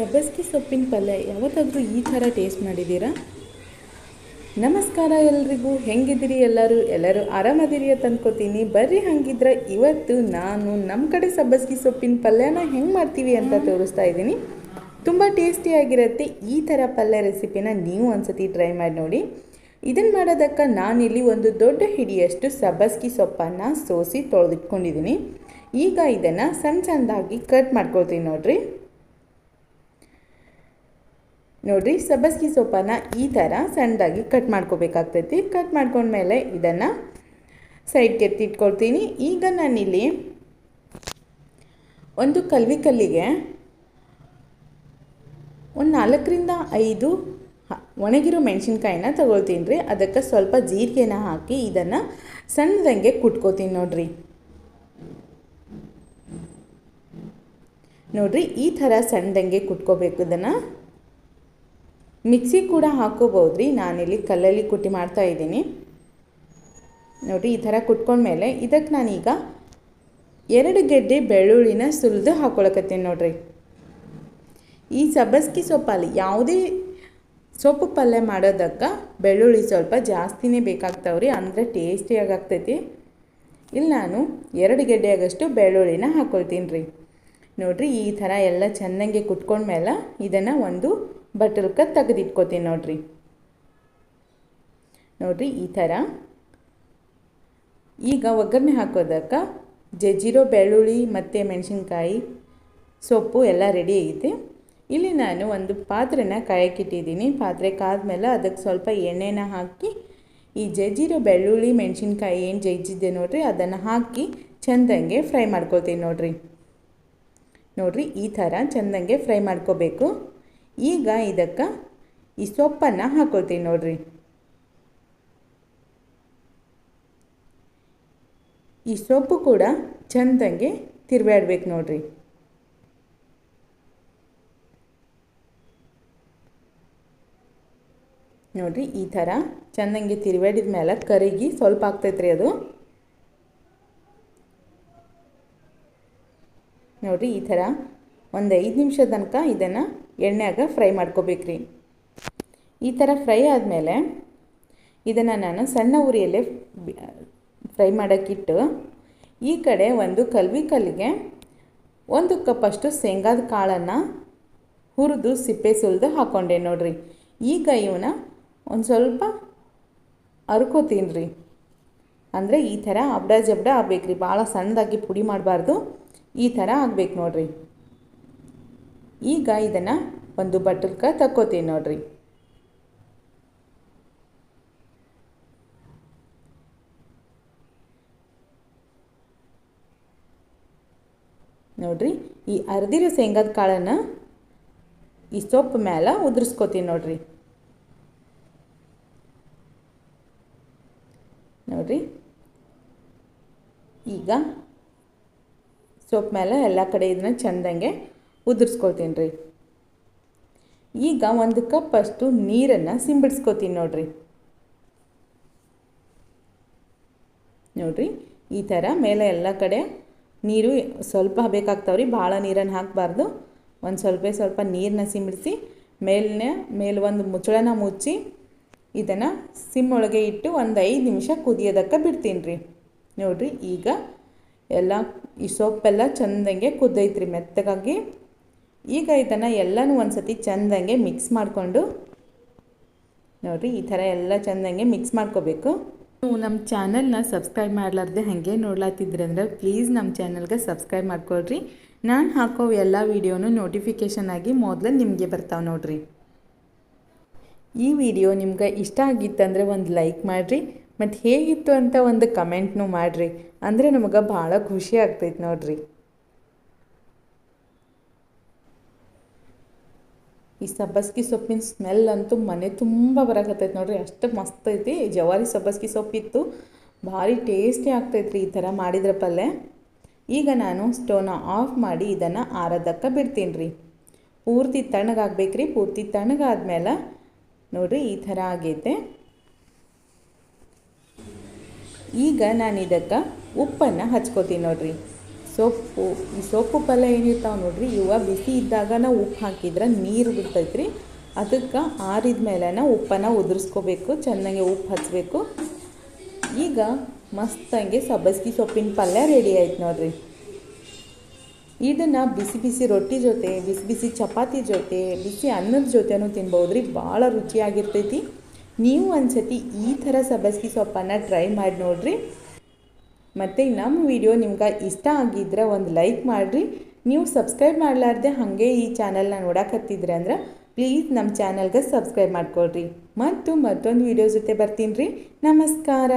ಸಬ್ಬಸ್ಗಿ ಸೊಪ್ಪಿನ ಪಲ್ಯ ಯಾವತ್ತಾದರೂ ಈ ಥರ ಟೇಸ್ಟ್ ಮಾಡಿದ್ದೀರಾ? ನಮಸ್ಕಾರ ಎಲ್ರಿಗೂ, ಹೆಂಗಿದ್ದೀರಿ ಎಲ್ಲರೂ? ಎಲ್ಲರೂ ಆರಾಮದಿರಿ ಅಂತ ಅಂದ್ಕೋತೀನಿ ಬರ್ರಿ ಹಂಗಿದ್ರೆ ಇವತ್ತು ನಾನು ನಮ್ಮ ಕಡೆ ಸಬ್ಬಸ್ಗಿ ಸೊಪ್ಪಿನ ಪಲ್ಯನ ಹೆಂಗೆ ಮಾಡ್ತೀವಿ ಅಂತ ತೋರಿಸ್ತಾ ಇದ್ದೀನಿ. ತುಂಬ ಟೇಸ್ಟಿಯಾಗಿರುತ್ತೆ ಈ ಥರ ಪಲ್ಯ ರೆಸಿಪಿನ ನೀವು ಒಂದ್ಸತಿ ಟ್ರೈ ಮಾಡಿ ನೋಡಿ. ಇದನ್ನು ಮಾಡೋದಕ್ಕೆ ನಾನಿಲ್ಲಿ ಒಂದು ದೊಡ್ಡ ಹಿಡಿಯಷ್ಟು ಸಬ್ಬಸ್ಗಿ ಸೊಪ್ಪನ್ನು ಸೋಸಿ ತೊಳೆದಿಟ್ಕೊಂಡಿದ್ದೀನಿ. ಈಗ ಇದನ್ನು ಸಣ್ಣ ಸಣ್ಣದಾಗಿ ಕಟ್ ಮಾಡ್ಕೊಳ್ತೀನಿ ನೋಡ್ರಿ. ನೋಡಿರಿ, ಸಬ್ಬಸ್ಗಿ ಸೊಪ್ಪನ್ನು ಈ ಥರ ಸಣ್ಣದಾಗಿ ಕಟ್ ಮಾಡ್ಕೋಬೇಕಾಗ್ತೈತಿ. ಕಟ್ ಮಾಡ್ಕೊಂಡ್ಮೇಲೆ ಇದನ್ನು ಸೈಡ್ಗೆ ಎತ್ತಿಟ್ಕೊಳ್ತೀನಿ. ಈಗ ನಾನಿಲ್ಲಿ ಒಂದು ಕಲ್ವಿ ಕಲ್ಲಿಗೆ ಒಂದು ನಾಲ್ಕರಿಂದ ಐದು ಒಣಗಿರೋ ಮೆಣಸಿನ್ಕಾಯಿನ ತಗೊಳ್ತೀನಿ ರೀ. ಅದಕ್ಕೆ ಸ್ವಲ್ಪ ಜೀರಿಗೆನ ಹಾಕಿ ಇದನ್ನು ಸಣ್ಣದಂಗೆ ಕುಟ್ಕೋತೀನಿ ನೋಡಿರಿ. ನೋಡ್ರಿ, ಈ ಥರ ಸಣ್ಣದಂಗೆ ಕುಟ್ಕೋಬೇಕು ಇದನ್ನು. ಮಿಕ್ಸಿ ಕೂಡ ಹಾಕೋಬೋದು ರೀ ನಾನಿಲ್ಲಿ ಕಲ್ಲಲ್ಲಿ ಕುಟ್ಟಿ ಮಾಡ್ತಾ ಇದ್ದೀನಿ. ನೋಡಿ, ಈ ಥರ ಕುಟ್ಕೊಂಡ್ಮೇಲೆ ಇದಕ್ಕೆ ನಾನೀಗ ಎರಡು ಗೆಡ್ಡೆ ಬೆಳ್ಳುಳ್ಳಿನ ಸುಲಿದು ಹಾಕೊಳಕತ್ತೀನಿ ನೋಡ್ರಿ. ಈ ಸಬ್ಬಸ್ಗಿ ಸೊಪ್ಪಲ್ಲಿ ಯಾವುದೇ ಸೊಪ್ಪು ಪಲ್ಯ ಮಾಡೋದಕ್ಕೆ ಬೆಳ್ಳುಳ್ಳಿ ಸ್ವಲ್ಪ ಜಾಸ್ತಿನೇ ಬೇಕಾಗ್ತಾವ್ರಿ. ಅಂದರೆ ಟೇಸ್ಟಿಯಾಗಿ ಆಗ್ತೈತಿ ಇಲ್ಲಿ ನಾನು ಎರಡು ಗೆಡ್ಡೆಯಾಗಷ್ಟು ಬೆಳ್ಳುಳ್ಳಿನ ಹಾಕ್ಕೊಳ್ತೀನಿ ರೀ ನೋಡಿರಿ, ಈ ಥರ ಎಲ್ಲ ಚೆನ್ನಾಗಿ ಕುಟ್ಕೊಂಡ್ಮೇಲೆ ಇದನ್ನು ಒಂದು ಬಟಲ್ಗೆ ತೆಗೆದಿಟ್ಕೋತೀನಿ ನೋಡ್ರಿ. ನೋಡ್ರಿ ಈ ಥರ. ಈಗ ಒಗ್ಗರಣೆ ಹಾಕೋದಕ್ಕ ಜಜ್ಜಿರೋ ಬೆಳ್ಳುಳ್ಳಿ ಮತ್ತು ಮೆಣಸಿನ್ಕಾಯಿ ಸೊಪ್ಪು ಎಲ್ಲ ರೆಡಿ ಐತೆ ಇಲ್ಲಿ ನಾನು ಒಂದು ಪಾತ್ರೆನ ಕಾಯಕ್ಕಿಟ್ಟಿದ್ದೀನಿ ಪಾತ್ರೆ ಕಾದ್ಮೇಲೆ ಅದಕ್ಕೆ ಸ್ವಲ್ಪ ಎಣ್ಣೆನ ಹಾಕಿ ಈ ಜಜ್ಜಿರೋ ಬೆಳ್ಳುಳ್ಳಿ ಮೆಣಸಿನ್ಕಾಯಿ ಏನು ಜಜ್ಜಿದ್ದೆ ನೋಡ್ರಿ ಅದನ್ನು ಹಾಕಿ ಚೆಂದಂಗೆ ಫ್ರೈ ಮಾಡ್ಕೊಳ್ತೀನಿ ನೋಡ್ರಿ. ನೋಡ್ರಿ ಈ ಥರ ಚೆಂದಂಗೆ ಫ್ರೈ ಮಾಡ್ಕೋಬೇಕು. ಈಗ ಇದಕ್ಕೆ ಈ ಸೊಪ್ಪನ್ನು ಹಾಕೊಳ್ತೀನಿ ನೋಡ್ರಿ. ಈ ಸೊಪ್ಪು ಕೂಡ ಚಂದಂಗೆ ತಿರುವಾಡ್ಬೇಕು ನೋಡ್ರಿ. ನೋಡ್ರಿ ಈ ಥರ ಚಂದಂಗೆ ತಿರುವಾಡಿದ ಮೇಲೆ ಕರಿಗಿ ಸ್ವಲ್ಪ ಆಗ್ತೈತ್ರಿ ಅದು. ನೋಡ್ರಿ ಈ ಥರ ಒಂದು ಐದು ನಿಮಿಷ ತನಕ ಇದನ್ನು ಎಣ್ಣೆಯಾಗ ಫ್ರೈ ಮಾಡ್ಕೋಬೇಕ್ರಿ. ಈ ಥರ ಫ್ರೈ ಆದಮೇಲೆ ಇದನ್ನು ನಾನು ಸಣ್ಣ ಉರಿಯಲ್ಲೇ ಫ್ರೈ ಮಾಡೋಕ್ಕಿಟ್ಟು ಈ ಕಡೆ ಒಂದು ಕಲ್ವಿ ಕಲ್ಲಿಗೆ ಒಂದು ಕಪ್ಪಷ್ಟು ಶೇಂಗಾದ ಕಾಳನ್ನು ಹುರಿದು ಸಿಪ್ಪೆ ಸುಲಿದು ಹಾಕ್ಕೊಂಡೆ ನೋಡ್ರಿ. ಈಗ ಇವನ್ನ ಒಂದು ಸ್ವಲ್ಪ ಅರ್ಕೋತೀನಿ ರೀ ಅಂದರೆ ಈ ಥರ ಅಬ್ಡ ಜಬ್ಡ ಆಗ್ಬೇಕ್ರಿ. ಭಾಳ ಸಣ್ಣದಾಗಿ ಪುಡಿ ಮಾಡಬಾರ್ದು. ಈ ಥರ ಆಗ್ಬೇಕು ನೋಡ್ರಿ. ಈಗ ಇದನ್ನು ಒಂದು ಬಟ್ಟಲ್ಕ ತಕ್ಕೋತೀನಿ ನೋಡ್ರಿ. ನೋಡ್ರಿ, ಈ ಅರ್ದಿರೋ ಶೇಂಗದ ಕಾಳನ್ನು ಈ ಸೊಪ್ಪು ಮೇಲೆ ಉದುರಿಸ್ಕೋತೀನಿ ನೋಡ್ರಿ. ನೋಡ್ರಿ, ಈಗ ಸೊಪ್ಪು ಮೇಲೆ ಎಲ್ಲ ಕಡೆ ಇದನ್ನ ಚೆಂದಂಗೆ ಉದುರಿಸ್ಕೊಳ್ತೀನಿ ರೀ ಈಗ ಒಂದು ಕಪ್ ಅಷ್ಟು ನೀರನ್ನು ಸಿಂಬಿಡ್ಸ್ಕೊತೀನಿ ನೋಡ್ರಿ. ನೋಡ್ರಿ, ಈ ಥರ ಮೇಲೆ ಎಲ್ಲ ಕಡೆ ನೀರು ಸ್ವಲ್ಪ ಬೇಕಾಗ್ತಾವ್ರಿ, ಭಾಳ ನೀರನ್ನು ಹಾಕಬಾರ್ದು. ಒಂದು ಸ್ವಲ್ಪ ಸ್ವಲ್ಪ ನೀರನ್ನ ಸಿಂಬಿಡಿಸಿ ಮೇಲೆ ಒಂದು ಮುಚ್ಚಳನ ಮುಚ್ಚಿ, ಇದನ್ನು ಸಿಮ್ ಒಳಗೆ ಇಟ್ಟು ಒಂದು ಐದು ನಿಮಿಷ ಕುದಿಯೋದಕ್ಕೆ ಬಿಡ್ತೀನಿ ರೀ ನೋಡಿರಿ, ಈಗ ಎಲ್ಲ ಈ ಸೊಪ್ಪೆಲ್ಲ ಚೆಂದಂಗೆ ಕುದ್ದೈತ್ರಿ ಮೆತ್ತಗಾಗಿ. ಈಗ ಇದನ್ನು ಎಲ್ಲನೂ ಒಂದು ಸತಿ ಚೆಂದಂಗೆ ಮಿಕ್ಸ್ ಮಾಡಿಕೊಂಡು, ನೋಡಿರಿ ಈ ಥರ ಎಲ್ಲ ಚೆಂದಂಗೆ ಮಿಕ್ಸ್ ಮಾಡ್ಕೋಬೇಕು. ನೀವು ನಮ್ಮ ಚಾನಲ್ನ ಸಬ್ಸ್ಕ್ರೈಬ್ ಮಾಡಲಾರ್ದೆ ಹಾಗೆ ನೋಡ್ಲಾತಿದ್ರಿ ಅಂದ್ರೆ ಪ್ಲೀಸ್ ನಮ್ಮ ಚಾನಲ್ಗೆ ಸಬ್ಸ್ಕ್ರೈಬ್ ಮಾಡ್ಕೊಳ್ರಿ. ನಾನು ಹಾಕೋ ಎಲ್ಲ ವೀಡಿಯೋನು ನೋಟಿಫಿಕೇಷನ್ ಆಗಿ ಮೊದಲು ನಿಮಗೆ ಬರ್ತಾವೆ ನೋಡಿರಿ. ಈ ವಿಡಿಯೋ ನಿಮ್ಗೆ ಇಷ್ಟ ಆಗಿತ್ತಂದರೆ ಒಂದು ಲೈಕ್ ಮಾಡಿರಿ, ಮತ್ತು ಹೇಗಿತ್ತು ಅಂತ ಒಂದು ಕಮೆಂಟ್ನು ಮಾಡಿರಿ. ಅಂದರೆ ನಮಗೆ ಭಾಳ ಖುಷಿ ಆಗ್ತೈತೆ ನೋಡ್ರಿ. ಈ ಸಬ್ಬಸ್ಗಿ ಸೊಪ್ಪಿನ ಸ್ಮೆಲ್ ಅಂತೂ ಮನೆ ತುಂಬ ಬರಕತ್ತೈತೆ ನೋಡ್ರಿ. ಅಷ್ಟು ಮಸ್ತ್ ಐತಿ. ಜವಾರಿ ಸಬ್ಬಸ್ಗಿ ಸೊಪ್ಪಿತ್ತು ಭಾರಿ ಟೇಸ್ಟಿ ಆಗ್ತೈತೆ ರೀ ಈ ಥರ ಮಾಡಿದ್ರೆ ಪಲ್ಯ. ಈಗ ನಾನು ಸ್ಟೋವ್ನ ಆಫ್ ಮಾಡಿ ಇದನ್ನು ಆರೋದಕ್ಕೆ ಬಿಡ್ತೀನಿ ರೀ ಪೂರ್ತಿ ತಣ್ಣಗಾಗಬೇಕು ರೀ ಪೂರ್ತಿ ತಣ್ಣಗಾದ್ಮೇಲೆ ನೋಡಿರಿ ಈ ಥರ ಆಗೈತೆ. ಈಗ ನಾನು ಇದಕ್ಕೆ ಉಪ್ಪನ್ನು ಹಚ್ಕೋತೀನಿ ನೋಡ್ರಿ. ಸೊಪ್ಪು ಈ ಸೊಪ್ಪು ಪಲ್ಯ ಏನಿರ್ತಾವೆ ನೋಡ್ರಿ, ಇವ ಬಿಸಿ ಇದ್ದಾಗ ನಾವು ಉಪ್ಪು ಹಾಕಿದ್ರೆ ನೀರು ಬಿಡ್ತೈತ್ರಿ. ಅದಕ್ಕೆ ಆರಿದ ಮೇಲೆ ಉಪ್ಪನ್ನು ಉದುರಿಸ್ಕೋಬೇಕು, ಚೆನ್ನಾಗಿ ಉಪ್ಪು ಹಚ್ಚಬೇಕು ಈಗ ಮಸ್ತಂಗೆ ಸಬ್ಬಸ್ಗಿ ಸೊಪ್ಪಿನ ಪಲ್ಯ ರೆಡಿ ಆಯ್ತು ನೋಡ್ರಿ. ಇದನ್ನು ಬಿಸಿ ಬಿಸಿ ರೊಟ್ಟಿ ಜೊತೆ, ಬಿಸಿ ಬಿಸಿ ಚಪಾತಿ ಜೊತೆ, ಬಿಸಿ ಅನ್ನದ ಜೊತೆನೂ ತಿನ್ಬೋದು ರೀ ಭಾಳ ರುಚಿಯಾಗಿರ್ತೈತಿ. ನೀವು ಒಂದ್ಸತಿ ಈ ಥರ ಸಬ್ಬಸ್ಗಿ ಸೊಪ್ಪನ್ನು ಟ್ರೈ ಮಾಡಿ ನೋಡ್ರಿ. ಮತ್ತು ನಮ್ಮ ವಿಡಿಯೋ ನಿಮ್ಗೆ ಇಷ್ಟ ಆಗಿದ್ರೆ ಒಂದು ಲೈಕ್ ಮಾಡಿರಿ. ನೀವು ಸಬ್ಸ್ಕ್ರೈಬ್ ಮಾಡಲಾರ್ದೆ ಹಾಗೆ ಈ ಚಾನಲ್ನ ನೋಡಕತ್ತಿದ್ರೆ ಅಂದ್ರೆ ಪ್ಲೀಸ್ ನಮ್ಮ ಚಾನಲ್ಗೆ ಸಬ್ಸ್ಕ್ರೈಬ್ ಮಾಡ್ಕೊಳ್ರಿ. ಮತ್ತು ಮತ್ತೊಂದು ವಿಡಿಯೋ ಜೊತೆ ಬರ್ತೀನಿ ರೀ. ನಮಸ್ಕಾರ.